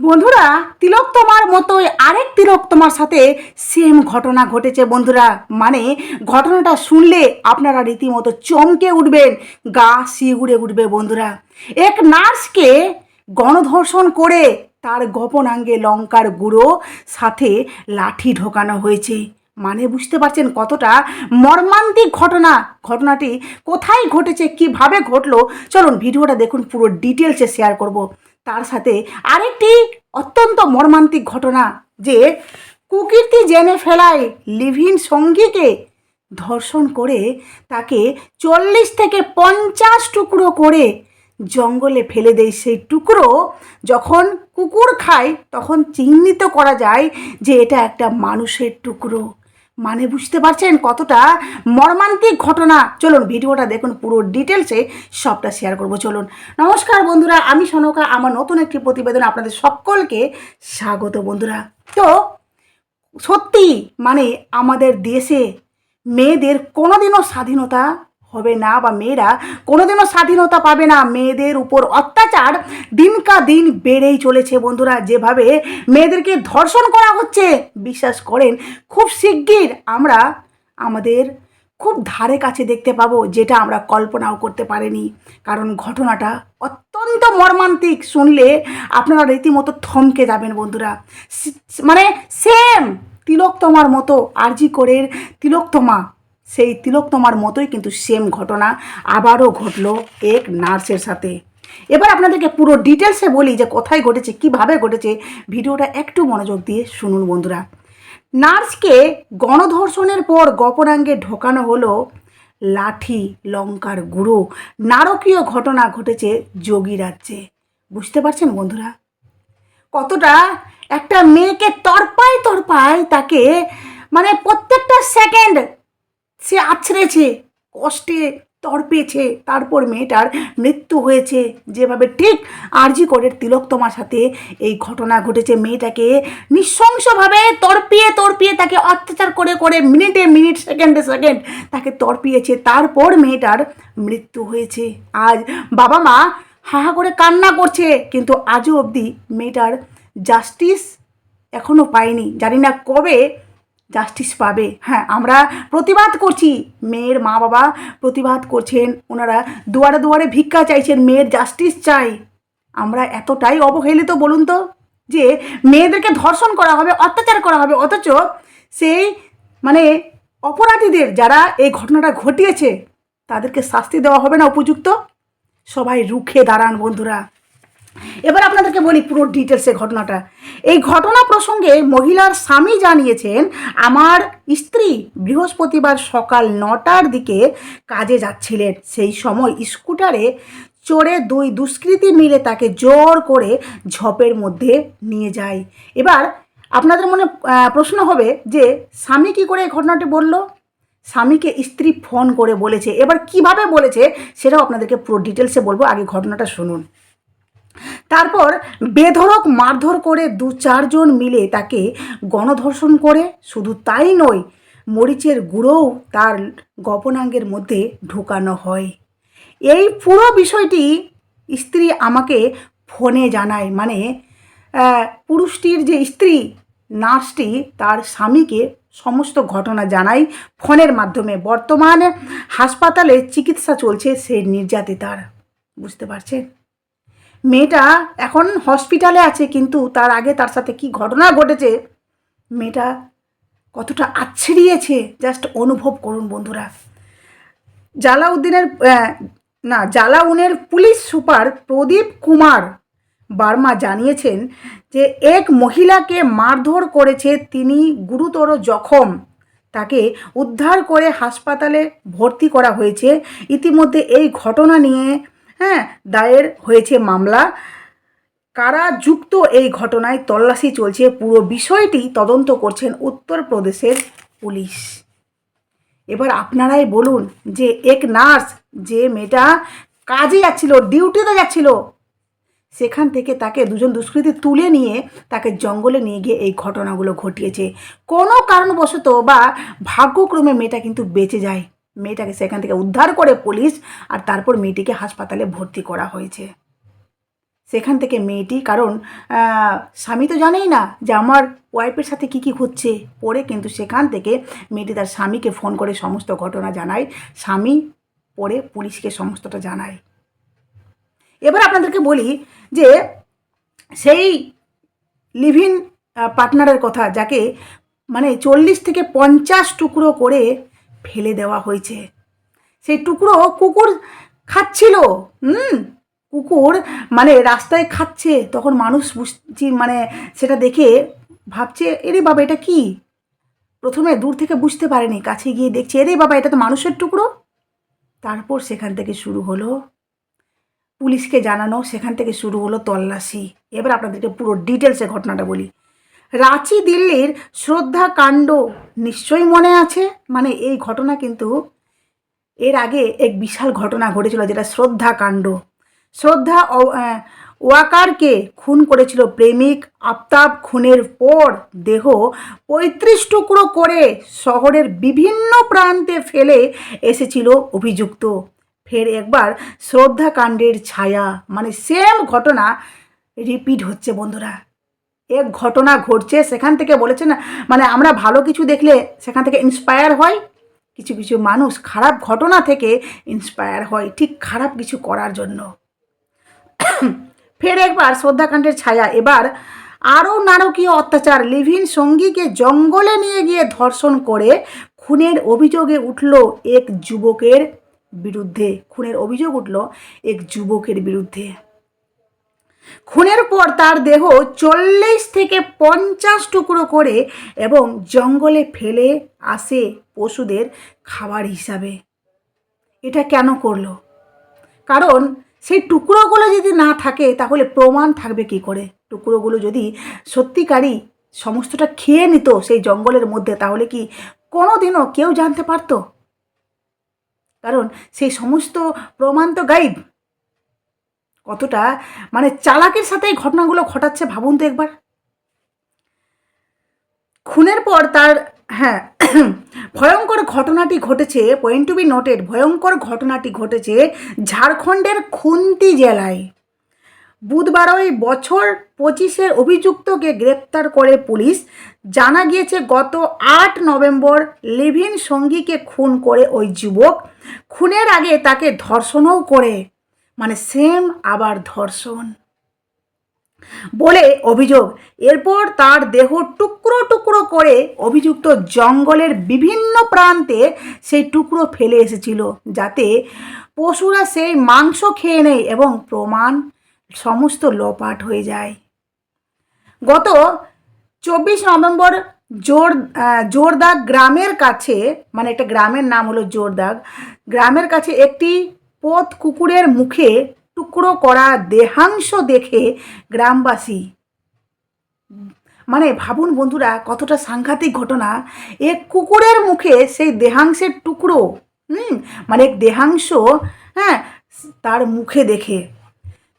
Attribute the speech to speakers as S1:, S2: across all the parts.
S1: বন্ধুরা তিলোত্তমার মতোই আরেক তিলোত্তমার সাথে সেম ঘটনা ঘটেছে বন্ধুরা। মানে ঘটনাটা শুনলে আপনারা রীতিমতো চমকে উঠবেন, গা শিউড়ে উঠবে বন্ধুরা। এক নার্সকে গণধর্ষণ করে তার গোপনাঙ্গে লঙ্কার গুঁড়ো, সাথে লাঠি ঢোকানো হয়েছে। মানে বুঝতে পারছেন কতটা মর্মান্তিক ঘটনা। ঘটনাটি কোথায় ঘটেছে, কীভাবে ঘটলো? চলুন ভিডিওটা দেখুন, পুরো ডিটেলসে শেয়ার করব। তার সাথে আরেকটি অত্যন্ত মর্মান্তিক ঘটনা যে কুকীর্তি জেনে ফেলায় লিভিন সঙ্গীকে ধর্ষণ করে তাকে চল্লিশ থেকে পঞ্চাশ টুকরো করে জঙ্গলে ফেলে দেয় সেই টুকরো যখন কুকুর খায় তখন চিহ্নিত করা যায় যে এটা একটা মানুষের টুকরো। মানে বুঝতে পারছেন কতটা মর্মান্তিক ঘটনা? চলুন ভিডিওটা দেখুন পুরো ডিটেলসে, সবটা শেয়ার করব, চলুন। নমস্কার বন্ধুরা, আমি সনকা, আমার নতুন একটি প্রতিবেদন আপনাদের সকলকে স্বাগত বন্ধুরা। তো, সত্যি মানে আমাদের দেশে মেয়েদের কোনোদিনও স্বাধীনতা হবে না বা মেয়েরা কোনোদিনও স্বাধীনতা পাবে না। মেয়েদের উপর অত্যাচার দিনকা দিন বেড়েই চলেছে বন্ধুরা। যেভাবে মেয়েদেরকে ধর্ষণ করা হচ্ছে, বিশ্বাস করেন, খুব শিগগির আমরা আমাদের খুব ধারে কাছে দেখতে পাবো, যেটা আমরা কল্পনাও করতে পারিনি। কারণ ঘটনাটা অত্যন্ত মর্মান্তিক। শুনলে আপনারা রীতিমতো থমকে যাবেন বন্ধুরা। মানে সেম তিলোত্তমার মতো আরজি করের তিলোত্তমা সেই তিলোত্তমার মতোই কিন্তু সেম ঘটনা আবারও ঘটলো এক নার্সের সাথে। এবার আপনাদেরকে পুরো ডিটেলসে বলি যে কোথায় ঘটেছে, কীভাবে ঘটেছে। ভিডিওটা একটু মনোযোগ দিয়ে শুনুন বন্ধুরা। নার্সকে গণধর্ষণের পর গোপনাঙ্গে ঢোকানো হলো লাঠি, লঙ্কার গুঁড়ো। নারকীয় ঘটনা ঘটেছে যোগী রাজ্যে। বুঝতে পারছেন বন্ধুরা? কতটা একটা মেয়েকে তরপায় তরপায় তাকে মানে প্রত্যেকটা সেকেন্ড সে আছড়েছে, কষ্টে তড়পেছে তারপর মেয়েটার মৃত্যু হয়েছে। যেভাবে ঠিক আরজি করের তিলোত্তমার সাথে এই ঘটনা ঘটেছে, মেয়েটাকে নৃশংসভাবে তড়পিয়ে তড়পিয়ে তাকে অত্যাচার করে করে মিনিটে মিনিট, সেকেন্ডে সেকেন্ড তাকে তড়পিয়েছে, তারপর মেয়েটার মৃত্যু হয়েছে। আজ বাবা মা হাহা করে কান্না করছে, কিন্তু আজও অবধি মেয়েটার জাস্টিস এখনও পায়নি। জানি না কবে জাস্টিস পাবে। হ্যাঁ আমরা প্রতিবাদ করছি। মেয়ের মা বাবা প্রতিবাদ করছেন, ওনারা দুয়ারে দুয়ারে ভিক্ষা চাইছেন, মেয়ের জাস্টিস চাই। আমরা এতটাই অবহেলিত, বলুন তো, যে মেয়েদেরকে ধর্ষণ করা হবে, অত্যাচার করা হবে, অথচ সেই মানে অপরাধীদের যারা এই ঘটনাটা ঘটিয়েছে, তাদেরকে শাস্তি দেওয়া হবে না উপযুক্ত? সবাই রুখে দাঁড়ান, বন্ধুরা। এবার আপনাদেরকে বলি পুরো ডিটেলসে ঘটনাটা। এই ঘটনা প্রসঙ্গে মহিলার স্বামী জানিয়েছেন, আমার স্ত্রী বৃহস্পতিবার সকাল নটার দিকে কাজে যাচ্ছিলেন। সেই সময় স্কুটারে চড়ে দুই দুষ্কৃতী মিলে তাকে জোর করে ঝপের মধ্যে নিয়ে যায়। এবার আপনাদের মনে প্রশ্ন হবে যে, স্বামী কী করে এই ঘটনাটি বলল? স্বামীকে স্ত্রী ফোন করে বলেছে। এবার কীভাবে বলেছে, সেটাও আপনাদেরকে পুরো ডিটেলসে বলব। আগে ঘটনাটা শুনুন। তারপর বেধড়ক মারধর করে দু চারজন মিলে তাকে গণধর্ষণ করে, শুধু তাই নয়, মরিচের গুঁড়োও তার গোপনাঙ্গের মধ্যে ঢুকানো হয়। এই পুরো বিষয়টি স্ত্রী আমাকে ফোনে জানায় মানে পুরুষটির যে স্ত্রী, নার্সটি, তার স্বামীকে সমস্ত ঘটনা জানায় ফোনের মাধ্যমে। বর্তমানে হাসপাতালে চিকিৎসা চলছে সেই নির্যাতিতার। বুঝতে পারছেন? মেয়েটা এখন হসপিটালে আছে, কিন্তু তার আগে তার সাথে কি ঘটনা ঘটেছে? মেয়েটা কতটা আচ্ছড়িয়েছে জাস্ট অনুভব করুন বন্ধুরা। জালাউদ্দিনের না, জালাউনের police super Pradeep Kumar Burma জানিয়েছেন যে এক মহিলাকে মারধর করেছে তিনি গুরুতর জখম। তাকে উদ্ধার করে হাসপাতালে ভর্তি করা হয়েছে। ইতিমধ্যে এই ঘটনা নিয়ে হ্যাঁ দায়ের হয়েছে মামলা। কারা যুক্ত এই ঘটনায় তল্লাশি চলছে পুরো বিষয়টি তদন্ত করছেন উত্তরপ্রদেশের পুলিশ। এবার আপনারাই বলুন যে এক নার্স যে মেয়েটা কাজে যাচ্ছিল, ডিউটিতে যাচ্ছিল, সেখান থেকে তাকে দুজন দুষ্কৃতী তুলে নিয়ে তাকে জঙ্গলে নিয়ে গিয়ে এই ঘটনাগুলো ঘটিয়েছে। কোনো কারণবশত বা ভাগ্যক্রমে মেয়েটা কিন্তু বেঁচে যায়। মেয়েটাকে সেখান থেকে উদ্ধার করে পুলিশ আর তারপর মেয়েটিকে হাসপাতালে ভর্তি করা হয়েছে। সেখান থেকে মেয়েটি, কারণ স্বামী তো জানেই না যে আমার ওয়াইফের সাথে কী কী হচ্ছে। পরে কিন্তু সেখান থেকে মেয়েটি তার স্বামীকে ফোন করে সমস্ত ঘটনা জানায়। স্বামী পরে পুলিশকে সমস্তটা জানায়। এবার আপনাদেরকে বলি যে সেই লিভিন পার্টনারের কথা, যাকে মানে চল্লিশ থেকে পঞ্চাশ টুকরো করে ফেলে দেওয়া হয়েছে। সেই টুকরো কুকুর খাচ্ছিল। হুম, কুকুর মানে রাস্তায় খাচ্ছে। তখন মানুষ বুঝছি মানে সেটা দেখে ভাবছে, এরে বাবা, এটা কি? প্রথমে দূর থেকে বুঝতে পারেনি, কাছে গিয়ে দেখছে, এরে বাবা, এটা তো মানুষের টুকরো? তারপর সেখান থেকে শুরু হলো। পুলিশকে জানানো, সেখান থেকে শুরু হলো তল্লাশি। এবার আপনাদেরকে পুরো ডিটেলসে ঘটনাটা বলি। রাঁচি দিল্লির শ্রদ্ধা কাণ্ড নিশ্চয়ই মনে আছে? মানে এই ঘটনা কিন্তু এর আগে এক বিশাল ঘটনা ঘটেছিল যেটা শ্রদ্ধা কাণ্ড। শ্রদ্ধা ওয়াকারকে খুন করেছিল প্রেমিক আফতাব খুনের পর দেহ পঁয়ত্রিশ টুকরো করে শহরের বিভিন্ন প্রান্তে ফেলে এসেছিল অভিযুক্ত। ফের একবার শ্রদ্ধা কাণ্ডের ছায়া। মানে সেম ঘটনা রিপিট হচ্ছে বন্ধুরা। এক ঘটনা ঘটছে, সেখান থেকে বলেছে না মানে আমরা ভালো কিছু দেখলে সেখান থেকে ইন্সপায়ার হয়। কিছু কিছু মানুষ খারাপ ঘটনা থেকে ইন্সপায়ার হয়, ঠিক খারাপ কিছু করার জন্য। ফের একবার শ্রদ্ধাকাণ্ডের ছায়া, এবার আরও নারকীয় অত্যাচার। লিভিন সঙ্গীকে জঙ্গলে নিয়ে গিয়ে ধর্ষণ করে খুনের অভিযোগে উঠল এক যুবকের বিরুদ্ধে। খুনের অভিযোগ উঠল এক যুবকের বিরুদ্ধে। খুনের পর তার দেহ চল্লিশ থেকে পঞ্চাশ টুকরো করে এবং জঙ্গলে ফেলে আসে পশুদের খাবার হিসাবে। এটা কেন করল? কারণ সেই টুকরোগুলো যদি না থাকে, তাহলে প্রমাণ থাকবে কি করে? টুকরোগুলো যদি সত্যিকারই সমস্তটা খেয়ে নিত সেই জঙ্গলের মধ্যে, তাহলে কি কোনো দিনও কেউ জানতে পারতো? কারণ সেই সমস্ত প্রমাণ তো গাইব। কতটা মানে চালাকের সাথে এই ঘটনাগুলো ঘটাচ্ছে ভাবুন তো একবার। খুনের পর তার হ্যাঁ ভয়ঙ্কর ঘটনাটি ঘটেছে পয়েন্ট টু বি নোটেড ভয়ঙ্কর ঘটনাটি ঘটেছে ঝাড়খণ্ডের খুন্তি জেলায়। বুধবার ওই বছর পঁচিশের অভিযুক্তকে গ্রেপ্তার করে পুলিশ। জানা গিয়েছে গত আট নভেম্বর লিভিন সঙ্গীকে খুন করে ওই যুবক। খুনের আগে তাকে ধর্ষণও করে। মানে সেম আবার ধর্ষণ। বলে অভিযোগ, এরপর তার দেহ টুকরো টুকরো করে অভিযুক্ত জঙ্গলের বিভিন্ন প্রান্তে সেই টুকরো ফেলে এসেছিল, যাতে পশুরা সেই মাংস খেয়ে নেয় এবং প্রমাণ সমস্ত লোপাট হয়ে যায়। গত চব্বিশ নভেম্বর জোর জোরদাগ গ্রামের কাছে মানে একটা গ্রামের নাম হলো জোরদাগ, গ্রামের কাছে একটি পথ কুকুরের মুখে টুকরো করা দেহাংশ দেখে গ্রামবাসী। মানে ভাবুন বন্ধুরা, কতটা সাংঘাতিক ঘটনা। এক কুকুরের মুখে সেই দেহাংশের টুকরো, হুম মানে দেহাংশ হ্যাঁ তার মুখে দেখে।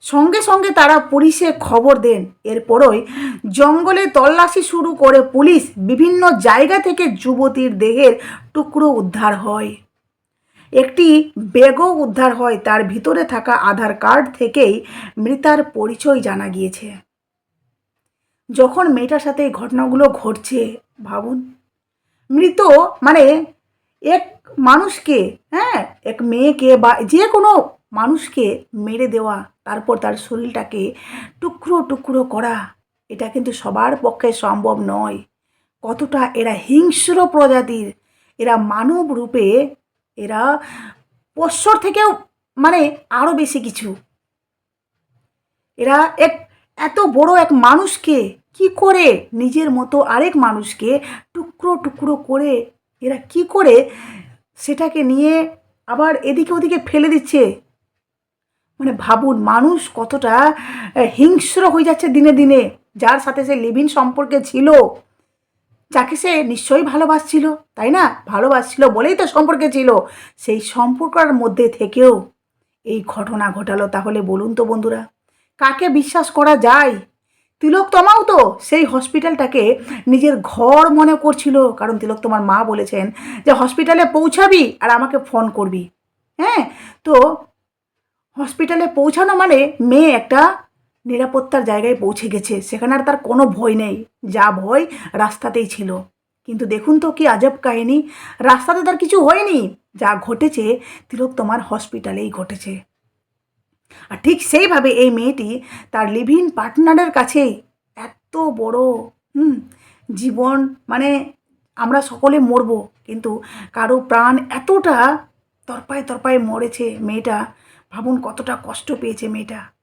S1: সঙ্গে সঙ্গে তারা পুলিশে খবর দেন। এরপরই জঙ্গলে তল্লাশি শুরু করে পুলিশ। বিভিন্ন জায়গা থেকে যুবতীর দেহের টুকরো উদ্ধার হয়। একটি ব্যাগও উদ্ধার হয়, তার ভিতরে থাকা আধার কার্ড থেকেই মৃতার পরিচয় জানা গিয়েছে। যখন মেয়েটার সাথে এই ঘটনাগুলো ঘটছে, ভাবুন। মৃত মানে এক মানুষকে হ্যাঁ এক মেয়েকে বা যে কোনো মানুষকে মেরে দেওয়া, তারপর তার শরীরটাকে টুকরো টুকরো করা, এটা কিন্তু সবার পক্ষে সম্ভব নয়। কতটা এরা হিংস্র প্রজাতির, এরা মানব রূপে এরা পশ্বর থেকেও মানে আরও বেশি কিছু। এরা এক, এত বড় এক মানুষকে কি করে নিজের মতো আরেক মানুষকে টুকরো টুকরো করে এরা কি করে সেটাকে নিয়ে আবার এদিকে ওদিকে ফেলে দিচ্ছে? মানে ভাবুন, মানুষ কতটা হিংস্র হয়ে যাচ্ছে দিনে দিনে, যার সাথে সে লিভিন সম্পর্কে ছিল। যাকে সে নিশ্চয়ই ভালোবাসছিল, তাই না? ভালোবাসছিল বলেই তো সম্পর্কে ছিল। সেই সম্পর্কের মধ্যে থেকেও এই ঘটনা ঘটালো তাহলে বলুন তো বন্ধুরা। কাকে বিশ্বাস করা যায়? তিলোত্তমাও তো সেই হসপিটালটাকে নিজের ঘর মনে করছিল, কারণ তিলোত্তমার মা বলেছেন যে হসপিটালে পৌঁছাবি আর আমাকে ফোন করবি। হ্যাঁ তো হসপিটালে পৌঁছানো মানে মেয়ে একটা নিরাপত্তার জায়গায় পৌঁছে গেছে। সেখানে আর তার কোনো ভয় নেই। যা ভয় রাস্তাতেই ছিল। কিন্তু দেখুন তো কি আজব কাহিনী। রাস্তাতে তার কিছু হয়নি। যা ঘটেছে তিলোত্তমার হসপিটালেই ঘটেছে। আর ঠিক সেইভাবে এই মেয়েটি তার লিভিং পার্টনারের কাছে এত বড়, হুম, জীবন মানে আমরা সকলে মরবো। কিন্তু কারও প্রাণ এতটা তরপায় তরপায় মরেছে মেয়েটা। ভাবুন কতটা কষ্ট পেয়েছে মেয়েটা।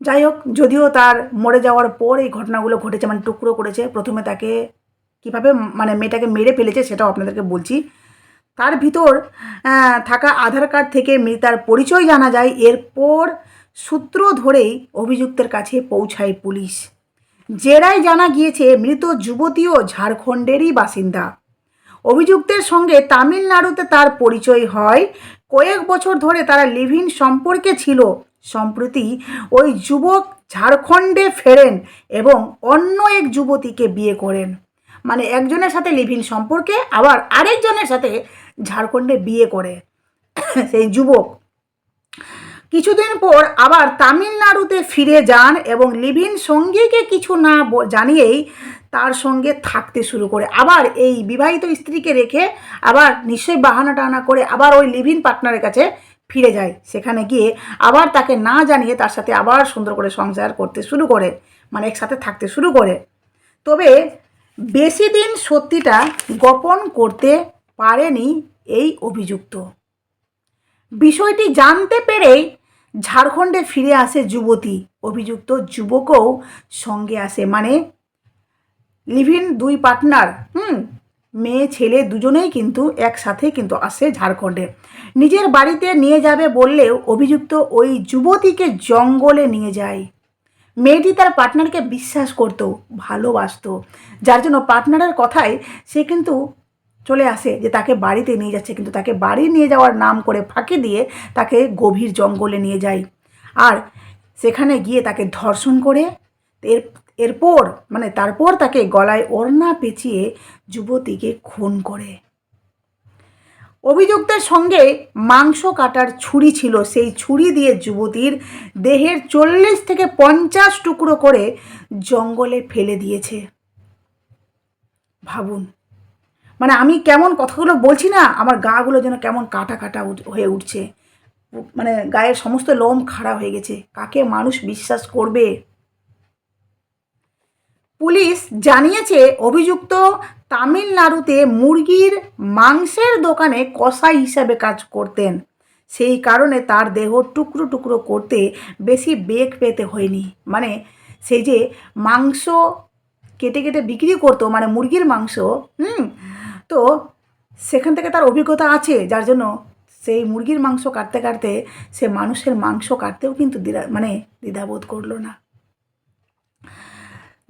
S1: যাই হোক যদিও তার মরে যাওয়ার পর এই ঘটনাগুলো ঘটেছে মানে টুকরো করেছে, প্রথমে তাকে কীভাবে মানে মেয়েটাকে মেরে ফেলেছে সেটাও আপনাদেরকে বলছি। তার ভিতর থাকা আধার কার্ড থেকে মৃতার পরিচয় জানা যায়, এরপর সূত্র ধরেই অভিযুক্তের কাছে পৌঁছায় পুলিশ। জেরায় জানা গিয়েছে, মৃত যুবতীও ঝাড়খণ্ডেরই বাসিন্দা। অভিযুক্তের সঙ্গে তামিলনাড়ুতে তার পরিচয় হয়। কয়েক বছর ধরে তারা লিভিন সম্পর্কে ছিল। সম্প্রতি ওই যুবক ঝাড়খণ্ডে ফেরেন এবং অন্য এক যুবতীকে বিয়ে করেন। মানে একজনের সাথে লিভিন সম্পর্কে আবার আরেকজনের সাথে ঝাড়খণ্ডে বিয়ে করে। সেই যুবক। কিছুদিন পর আবার তামিলনাড়ুতে ফিরে যান এবং লিভিন সঙ্গীকে কিছু না জানিয়েই তার সঙ্গে থাকতে শুরু করে। আবার এই বিবাহিত স্ত্রীকে রেখে আবার নিশ্চয়ই বাহানা টানা করে আবার ওই লিভিন পার্টনারের কাছে ফিরে যায়। সেখানে গিয়ে আবার তাকে না জানিয়ে তার সাথে আবার সুন্দর করে সংসার করতে শুরু করে মানে একসাথে থাকতে শুরু করে। তবে বেশি দিন সত্যিটা গোপন করতে পারেনি এই অভিযুক্ত। বিষয়টি জানতে পেরেই ঝাড়খণ্ডে ফিরে আসে যুবতী। অভিযুক্ত যুবকও সঙ্গে আসে মানে লিভিন দুই পার্টনার, হুম মেয়ে, ছেলে দুজনেই কিন্তু একসাথে কিন্তু আসে ঝাড়খণ্ডে। নিজের বাড়িতে নিয়ে যাবে বললেও অভিযুক্ত ওই যুবতীকে জঙ্গলে নিয়ে যায়। মেয়েটি তার পার্টনারকে বিশ্বাস করতো, ভালোবাসতো। যার জন্য পার্টনারের কথায় সে কিন্তু চলে আসে যে তাকে বাড়িতে নিয়ে যাচ্ছে, কিন্তু তাকে বাড়ি নিয়ে যাওয়ার নাম করে ফাঁকি দিয়ে তাকে গভীর জঙ্গলে নিয়ে যায়। আর সেখানে গিয়ে তাকে ধর্ষণ করে, এর এরপর মানে তারপর তাকে গলায় ওড়না পেঁচিয়ে যুবতীকে খুন করে। অভিযুক্তের সঙ্গে মাংস কাটার ছুরি ছিল। সেই ছুরি দিয়ে যুবতীর দেহের চল্লিশ থেকে পঞ্চাশ টুকরো করে জঙ্গলে ফেলে দিয়েছে। ভাবুন মানে আমি কেমন কথাগুলো বলছি না, আমার গাগুলো যেন কেমন কাটা কাটা হয়ে উঠছে। মানে গায়ের সমস্ত লোম খাড়া হয়ে গেছে। কাকে মানুষ বিশ্বাস করবে? পুলিশ জানিয়েছে, অভিযুক্ত তামিলনাড়ুতে মুরগির মাংসের দোকানে কসাই হিসাবে কাজ করতেন। সেই কারণে তার দেহ টুকরো টুকরো করতে বেশি বেগ পেতে হয়নি। মানে সেই যে মাংস কেটে কেটে বিক্রি করতো মানে মুরগির মাংস, হুম? তো সেখান থেকে তার অভিজ্ঞতা আছে, যার জন্য সেই মুরগির মাংস কাটতে কাটতে সে মানুষের মাংস কাটতেও কিন্তু দ্বিধা মানে দ্বিধাবোধ করল না।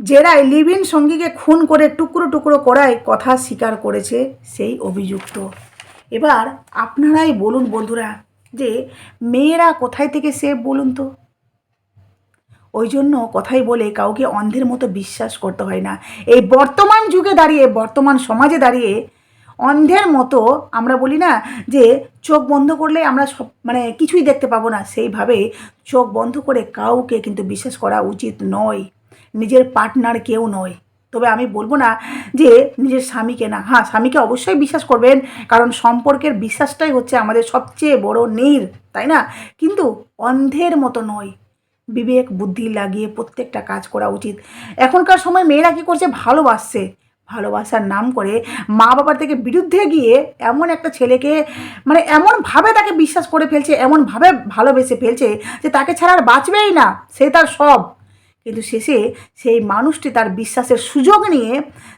S1: জেরায় লিভিন সঙ্গীকে খুন করে টুকরো টুকরো করায় কথা স্বীকার করেছে সেই অভিযুক্ত। এবার আপনারাই বলুন বন্ধুরা যে মেয়েরা কোথায় থেকে সে বলুন তো? ওই জন্য কথাই বলে কাউকে অন্ধের মতো বিশ্বাস করতে হয় না। এই বর্তমান যুগে দাঁড়িয়ে, বর্তমান সমাজে দাঁড়িয়ে অন্ধের মতো আমরা বলি না যে চোখ বন্ধ করলে আমরা সব মানে কিছুই দেখতে পাবো না। সেইভাবে চোখ বন্ধ করে কাউকে কিন্তু বিশ্বাস করা উচিত নয়। নিজের পার্টনার কেউ নয়। তবে আমি বলব না যে নিজের স্বামীকে না। হ্যাঁ স্বামীকে অবশ্যই বিশ্বাস করবেন, কারণ সম্পর্কের বিশ্বাসটাই হচ্ছে আমাদের সবচেয়ে বড় নীর, তাই না? কিন্তু অন্ধের মতো নয়। বিবেক, বুদ্ধি লাগিয়ে প্রত্যেকটা কাজ করা উচিত। এখনকার সময় মেয়েরা কী করছে? ভালোবাসছে। ভালোবাসার নাম করে মা বাবার থেকে বিরুদ্ধে গিয়ে এমন একটা ছেলেকে মানে এমনভাবে তাকে বিশ্বাস করে ফেলছে, এমনভাবে ভালোবেসে ফেলছে যে তাকে ছাড়া আর বাঁচবেই না। সে তার সব। কিন্তু শেষে সেই মানুষটি তার বিশ্বাসের সুযোগ নিয়ে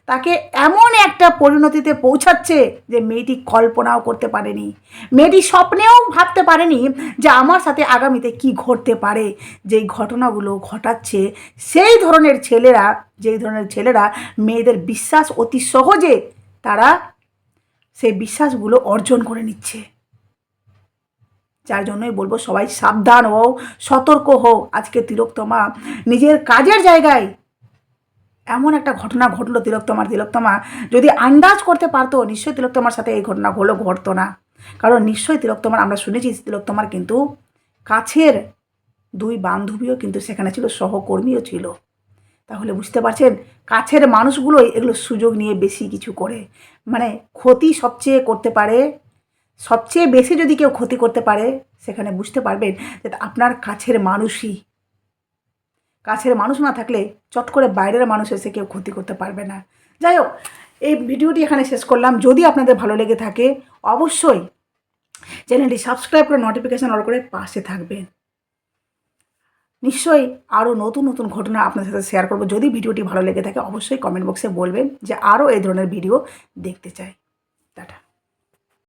S1: তাকে এমন একটা পরিণতিতে পৌঁছাচ্ছে যে মেয়েটি কল্পনাও করতে পারেনি। মেয়েটি স্বপ্নেও ভাবতে পারেনি যে আমার সাথে আগামীতে কি ঘটতে পারে। যেই ঘটনাগুলো ঘটাচ্ছে, সেই ধরনের ছেলেরা, যেই ধরনের ছেলেরা মেয়েদের বিশ্বাস অতি সহজে তারা সেই বিশ্বাসগুলো অর্জন করে নিচ্ছে। যার জন্যই বলব সবাই সাবধান হও, সতর্ক হও। আজকে তিলোত্তমা নিজের কাজের জায়গায় এমন একটা ঘটনা ঘটলো তিলোত্তমার। তিলোত্তমা যদি আন্দাজ করতে পারতো, নিশ্চয়ই তিলোত্তমার সাথে এই ঘটনা হলো ঘটতো না। কারণ নিশ্চয়ই তিলোত্তমার, আমরা শুনেছি তিলোত্তমার কিন্তু কাছের দুই বান্ধবীও কিন্তু সেখানে ছিল, সহকর্মীও ছিল। তাহলে বুঝতে পারছেন, কাছের মানুষগুলোই এগুলো সুযোগ নিয়ে বেশি কিছু করে। মানে ক্ষতি সবচেয়ে করতে পারে সবচেয়ে বেশি যদি কেউ ক্ষতি করতে পারে, সেখানে বুঝতে পারবেন যে আপনার কাছের মানুষই। কাছের মানুষ না থাকলে চট করে বাইরের মানুষ এসে কেউ ক্ষতি করতে পারবে না। যাই হোক, এই ভিডিওটি এখানে শেষ করলাম। যদি আপনাদের ভালো লেগে থাকে, অবশ্যই চ্যানেলটি সাবস্ক্রাইব করে নোটিফিকেশান অল করে পাশে থাকবেন। নিশ্চয়ই আরও নতুন নতুন ঘটনা আপনার সাথে শেয়ার করব। যদি ভিডিওটি ভালো লেগে থাকে, অবশ্যই কমেন্ট বক্সে বলবেন যে আরও এই ধরনের ভিডিও দেখতে চাই। টাটা।